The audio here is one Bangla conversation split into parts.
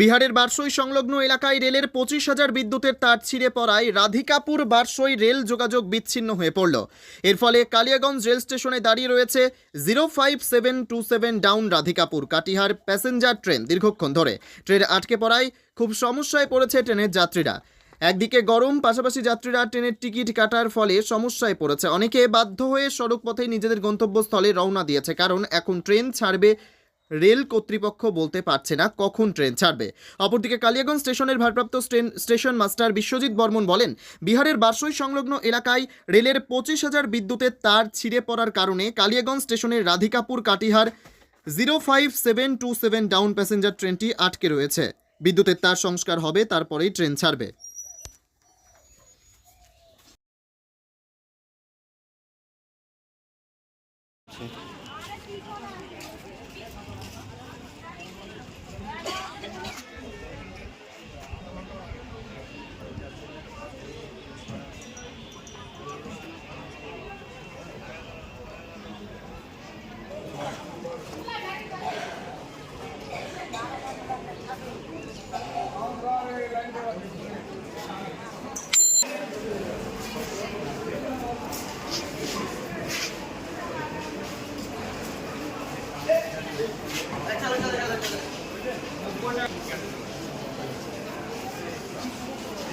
বিহারের বারসই সংলগ্ন এলাকায় রেলের পঁচিশ হাজার বিদ্যুতের তার ছিঁড়ে পড়ায় রাধিকাপুর বারসই রেল যোগাযোগ বিচ্ছিন্ন হয়ে পড়ল। এর ফলে কালিয়াগঞ্জ রেল স্টেশনে দাঁড়িয়ে রয়েছে zero five seven two seven down Radhikapur Katihar passenger train দীর্ঘক্ষণ ধরে। ট্রেন আটকে পড়ায় খুব সমস্যায় পড়েছে ট্রেনের যাত্রীরা। একদিকে গরম, পাশাপাশি যাত্রীরা ট্রেনের টিকিট কাটার ফলে সমস্যায় পড়েছে। অনেকে বাধ্য হয়ে সড়ক পথে নিজেদের গন্তব্যস্থলে রওনা দিয়েছে, কারণ এখন ট্রেন ছাড়বে রেল কর্তৃপক্ষ বলতে পারছে না কখন ট্রেন ছাড়বে। অপরদিকে কালিয়াগঞ্জ স্টেশনের ভারপ্রাপ্ত স্টেশন মাস্টার বিশ্বজিৎ বর্মন বলেন, বিহারের বারসই সংলগ্ন এলাকায় রেলের পঁচিশ হাজার বিদ্যুতের তার ছিঁড়ে পড়ার কারণে কালিয়াগঞ্জ স্টেশনের Radhikapur Katihar zero five seven two seven down passenger ট্রেনটি আটকে রয়েছে। বিদ্যুতের তার সংস্কার হবে, তারপরেই ট্রেন ছাড়বে।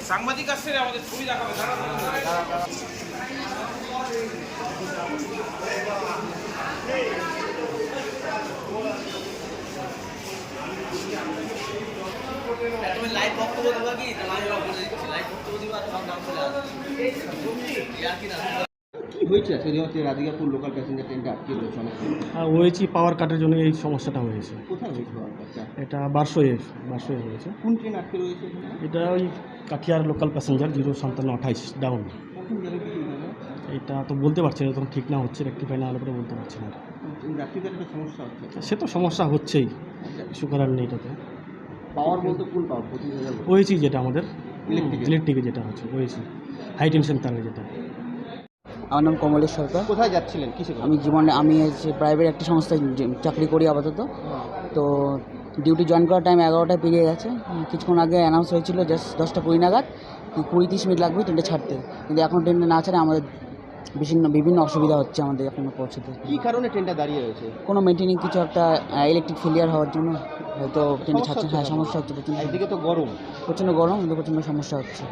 সাংবাদিক আসছে আমাদের ছবি দেখাবে লাইভ বক্তব্য দেবো কি? লাইভ বক্তব্য দিবা তোমার নাম হয়েছে? আজকে রাধিকাপুর লোকাল প্যাসেঞ্জার ট্রেনটা আটকে রয়েছে অনেক পাওয়ার কাটের জন্য এই সমস্যাটা হয়েছে। কোথায় হয়েছে এটা বারশোয়ে বারশোয়ে হয়েছে। কোন ট্রেন আটকে রয়েছে এটা ওই কাঠিয়ার লোকাল প্যাসেঞ্জার জিরো সাতান্ন আঠাইশ ডাউন এটা তো বলতে পারছি না তখন ঠিক না হচ্ছে রেক্টিফাই না হলে পরে বলতে পারছি না। সমস্যা হচ্ছে। সে তো সমস্যা হচ্ছেই কিছু করার নেই এটাতে। পাওয়ার বলতে কোন পাওয়ার যেটা আমাদের ইলেকট্রিক? যেটা হচ্ছে ওয়েছি হাই টেনশন তারের যেটা। আমার নাম কমলেশ সরকার। কোথায় যাচ্ছিলেন? কিসে আমি জীবনে আমি হচ্ছে প্রাইভেট একটি সংস্থায় চাকরি করি আপাতত। তো ডিউটি জয়েন করার টাইম এগারোটায় পেরিয়ে গেছে। কিছুক্ষণ আগে অ্যানাউন্স হয়েছিল জাস্ট দশটা কুড়ি নাগাদ কুড়ি তিরিশ মিনিট লাগবে ট্রেনটা ছাড়তে। কিন্তু এখন ট্রেনটা না ছাড়ে আমাদের বিভিন্ন বিভিন্ন অসুবিধা হচ্ছে আমাদের এখনও পৌঁছতে। কি কারণে ট্রেনটা দাঁড়িয়ে রয়েছে? কোনো মেনটেনিং কিছু একটা ইলেকট্রিক ফেলিয়ার হওয়ার জন্য হয়তো ট্রেনটা ছাড়ছে। হ্যাঁ সমস্যা হচ্ছে প্রচণ্ড। তো গরম। প্রচণ্ড গরম কিন্তু প্রচণ্ড সমস্যা হচ্ছে।